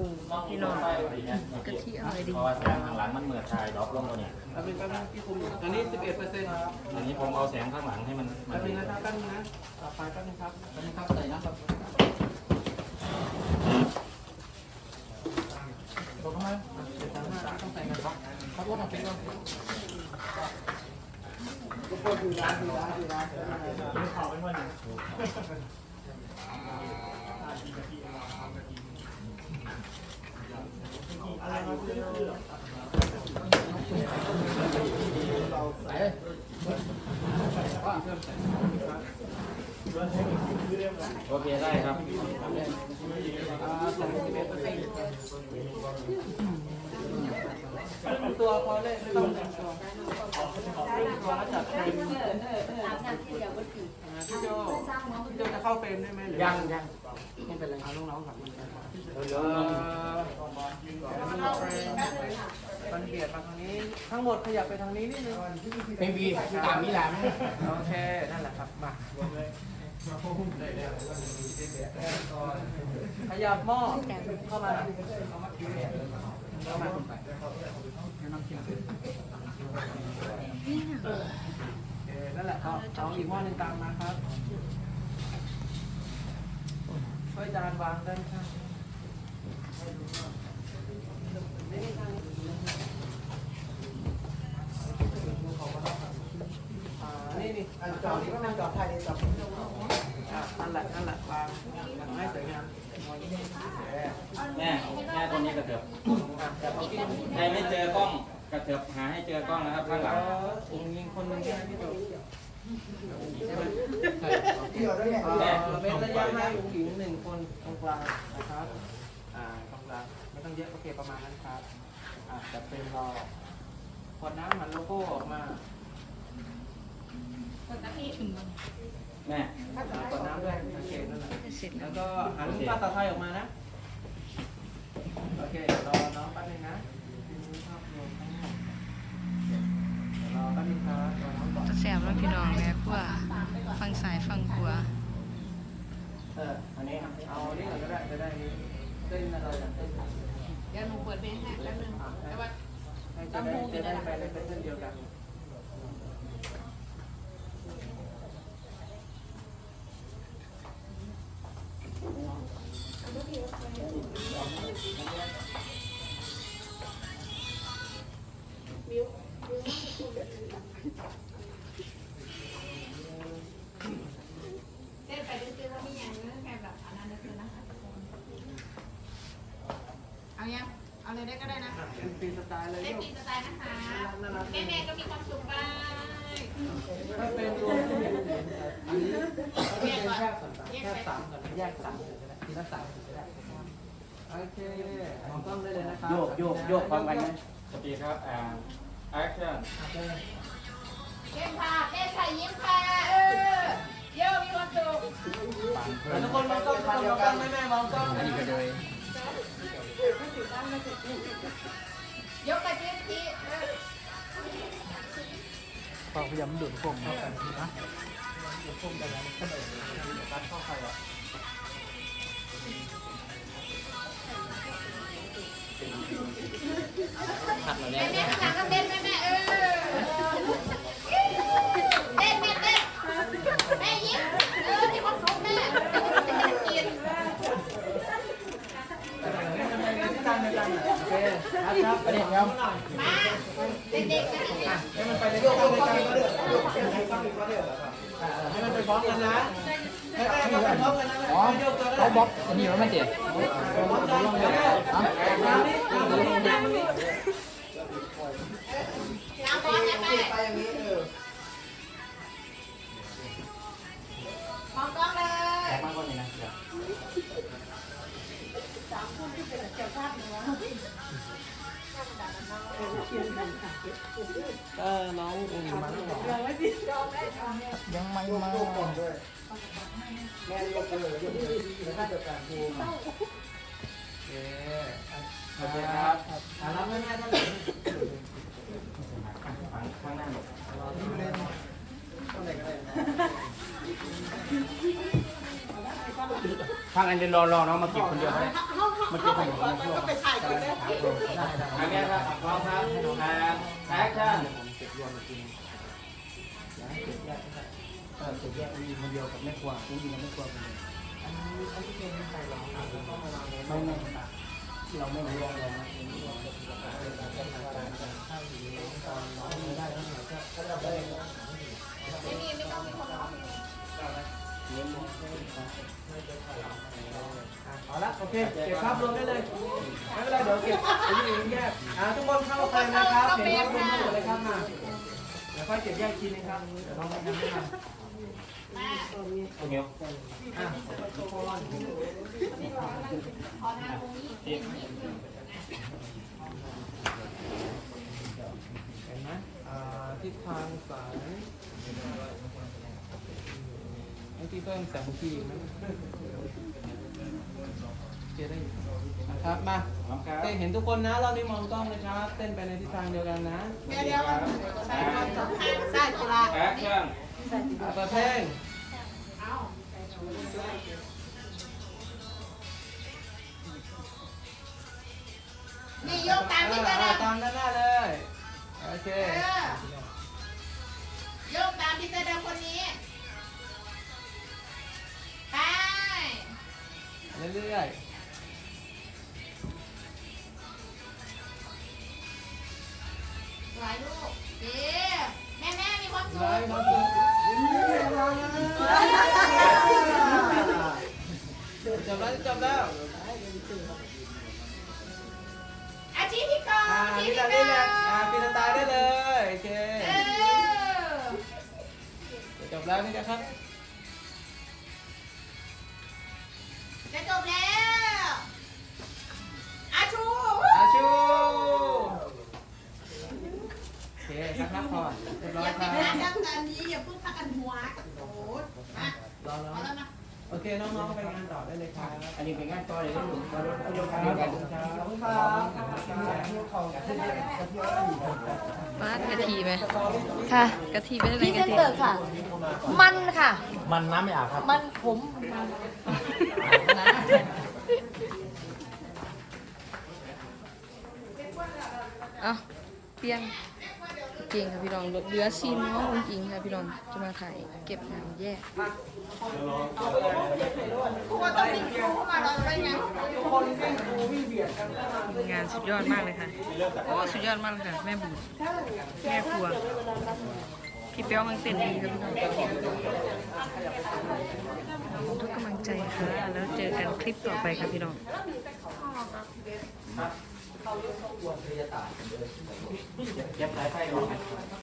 รุงพี่น้องกะทิอร่อยดีเพราะว่าแสงข้างหลังมันเหมือนชายดรอปลงตัวเนี่ยแป๊บนึงแป๊บพี่คุมอันนี้สิบเอ็ดเปอร์เซ็นต์ครับอันนี้ผมเอาแสงข้างหลังให้มันมัแป๊นบนึงนะครับแป๊บนึงนะต่อไปแป๊บนึงครับแป๊บนึงครับใส่นะครับตกเข้ามาเดี๋ยวสามห้าต้องใส่นะครับครับว่าต้องเป็นก่อนทุกคนดูร้านดูร้านดูร้านข่าวเป็นวันหนึ่ง โอเคได้ครับเป็นตัวพอเลยไม่ต้องเป็นตัวตัวแล้วจัดเป็นพี่โจพี่โจจะเข้าเฟรมได้ไหมยังยังไม่เป็นไรเอาลูกน้องกลับมาเออมันเบียดมาทางนี้ ทั้งหมดขยับไปทางนี้นิดนึง ไม่มีตามนี้แหละไหมโอเค นั่นแหละครับ มา ขยับหม้อเข้ามาเข้ามาเข้ามาโอเคนั่นแหละเอาเอาอีกหม้อหนึงตามมาครับ ช่วยจานวางด้านข้าง นี่อันจอนี้ก็นั่งจอไทยนี่จออะนั่นแหละนั่นแหละวางให้สวยงามแม่แม่ตรงนี้กระเถิบอะแต่พอกินใครไม่เจอกล้องกระเถิบหาให้เจอกล้องนะครับข้างหลังถุงยิงคนหนึงใช่ไหมพี่ตใช่ไหมที่เด้เนี่ยเอ่อเป็นระยะให้ถุงยิงหนึ่งคนตรงกลางนะครับอ่าตรงกลางไม่ต้องเยอะโอเคประมาณนั้นครับอ่าจะเป็นรอขวดน้ำมันโลโก้ออกมา แม่ขวดน้ำด้วยโอเคนั่นแหละเสร็จแล้แล้ววก็หันภาษาไทยออกมานะ โอเครอน้องแป๊บนึงนะภาพรวมทั้งหมดเดี๋ยวรอแป๊บนึงครับรอน้องก่อนจะแซ่บแล้วพี่น้องแม่ครัวฟังสายฟังขัวาเอออันนี้ครับเอานี่ก่อนก็ได้จะได้เต้นอะไรอย่างเต้นเดี๋ยวหนูเปิดเพลงให้แป๊บนึงแต่ว่าให้จะได้จะได้ไปในเป็นเส้นเดียวกัน เลยได้ก็ได้นะเป็นฟรีสไตล์เลยเต้นลูก ฟรีสไตล์นะคะแม่แม่ๆก็มีความสุขไปถ้าเป็นรวมที่อยู่อันนี้ถ้าเป็นแค่สามแค่สามก่อนแยกสามก็ได้ทีละสามก็ได้โอเคมองกล้องได้เลยนะครับโยกโยกโยกพร้อมกันไหมสวัสดีครับอ่า action เต้นค่ะเต้นค่ะยิ้มค่ะเออเยี่ยมมีความสุขแต่ทุกคนมองกล้องทุกคนมองกล้องแม่แม่ๆมองกล้องอันนี้ก็เลย ยกกระเจี๊ยบทีเออความพยายามดูดพวกเข้ากันนะดูดพวกกันแล้วก็เลยรัดเข้าไปอะ ครับอันนี้ครับมาเด็กๆนะให้มันไปในกล้องในกล้องให้มันไปพร้อมกันนะให้ได้ก็ไปพร้อมกันนะอ๋อไม่โยกตัวได้เขาบล็อกอันนี้มันไม่เจ็บพร้อมกันนะ เออน้องอุ่นมายังไม่มา แม่ยกเลยยกเลยเดี๋ยวข้าจัดการภูมิโอเคโอเคครับอ่ารับแม่แม่ท่านหนึ่งข้างหน้าหมดรอที่เล่นเท่าไหร่ก็ได้ทางอันเดนรอรอน้องมาเก็บคนเดียวให้ เขาเขาเมื่อกี้ผมบอกว่าก็ไปถ่ายกันได้ได้ได้อะแม่ครับพร้อมครับแอคชั่นผมเก็บรวมจริงอย่าให้เก็บแยกก็ได้เออเก็บแยกมีคนเดียวกับแม่ครัวจริงๆกับแม่ครัวคนเดียวอันนี้อันที่เป็นใส่รองเท้าแล้วก็มาวางไว้ไม่ไม่ที่เราไม่รู้องเลยนะ โอเค เก็บภาพรวมได้เลย ไม่เป็นไร เดี๋ยวเก็บไอ้นี่เองแยกอ่าทุกคนเข้าไปนะครับเห็นภาพรวมหมดเลยครับมาเดี๋ยวค่อยเก็บแยกทีนึงครับ เดี๋ยวเราไปกันไม่ทันแม่ตรงนี้อะทุกคนขอทางตรงนี้เห็นนิดนึงเห็นไหมอ่าทิศทางสายไอ้ที่เพิ่มแสงทีไห มโอเคได้อยู่นะครับมาพร้อมครับเต้เห็นทุกคนนะเรานี่มองกล้องเลยครับ เต้นไปในทิศทางเดียวกันนะเดี๋ยวเดี๋ยวใส่คนสองข้างใส่กีฬาแอคชั่นอะเปิดเพลงนี่ยกตามที่กระอ่าดำตามด้านหน้าเลยโอเคเออโยกตามพี่เสื้อดำคนนี้ไปเรื่อยห ลายลูกเอ๊แม่แม่มีความๆสุไล่ขมาสุดจบแล้วจบแล้วอาชีพที่ก่อนอ่าอาชีพพี่ที่ตาก่ได้อเลยอ่านพี่ตาตายได้เลยโอเคเออ จบแล้วนี่นะครับ อเคสักพักผ่อนเรียบร้ออยย่าคปิรัดหน้าบดังกันนี้อย่าเพิ่งพักกันหัวกับโถมารอแล้วเอาแล้วนะโอเคน้องๆไปงานต่อได้เลยครับอันนี้เป็นงานต่อเลยก็อยู่มารถยกขอบเดียวกันคุณครับขอบคุณครับป้ากะทิไหมค่ะกะทิเป็นอะไรพรีเซกะนทิเตอร์ค่ะ มันค่ะ มันน้ำไม่อาบครับมันผมนะเอ้าเปลี่ยน จริงค่ะพี่น้องเหลือซีนน้องจริงค่ะพี่น้องจะมาถ่ายเก็บงานแยกครูว่าต้องมีครูเข้ามาเราจะได้ไงทุกคนวิ่งครูวิ่งเบียดกันเข้ามางานสุดยอดมากเลยค่ะโอ้สุดยอดมากเลยค่ะแม่บุญแม่ครัวพี่เปี้ยวมันเต้นดีครับพี่น้องขอบคุณทุกกำลังใจค่ะแล้วเจอกันคลิปต่อไปค่ะพี่น้อง เก็บสายไฟก่อน